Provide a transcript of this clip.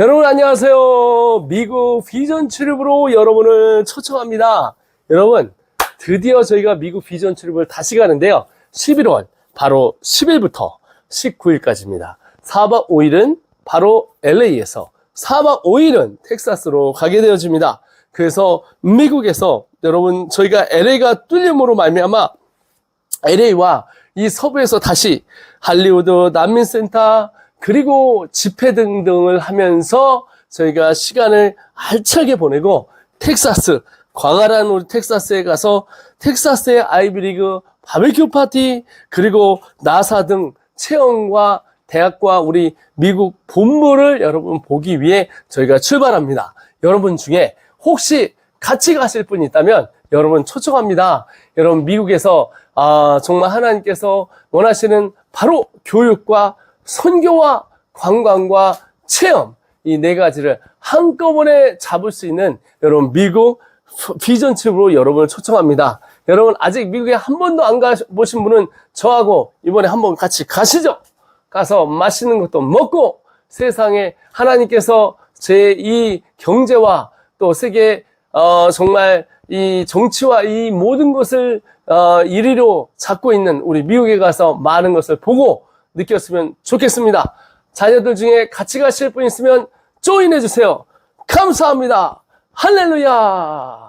여러분 안녕하세요. 미국 비전 출입으로 여러분을 초청합니다. 여러분 드디어 저희가 미국 비전 출입을 다시 가는데요. 11월 바로 10일부터 19일까지입니다. 4박 5일은 바로 LA에서 4박 5일은 텍사스로 가게 되어집니다. 그래서 미국에서 여러분 저희가 LA가 뚫림으로 말미암아 LA와 이 서부에서 다시 할리우드 난민센터 그리고 집회 등등을 하면서 저희가 시간을 알차게 보내고 텍사스 광활한 우리 텍사스에 가서 텍사스의 아이비리그 바베큐 파티 그리고 나사 등 체험과 대학과 우리 미국 본부를 여러분 보기 위해 저희가 출발합니다. 여러분 중에 혹시 같이 가실 분이 있다면 여러분 초청합니다. 여러분 미국에서 아, 정말 하나님께서 원하시는 바로 교육과 선교와 관광과 체험 이 네 가지를 한꺼번에 잡을 수 있는 여러분 미국 비전 칩으로 여러분을 초청합니다. 여러분 아직 미국에 한 번도 안 가보신 분은 저하고 이번에 한번 같이 가시죠. 가서 맛있는 것도 먹고 세상에 하나님께서 제 이 경제와 또 세계 어, 정말 이 정치와 이 모든 것을 어, 1위로 잡고 있는 우리 미국에 가서 많은 것을 보고 느꼈으면 좋겠습니다. 자녀들 중에 같이 가실 분 있으면 조인해 주세요. 감사합니다. 할렐루야.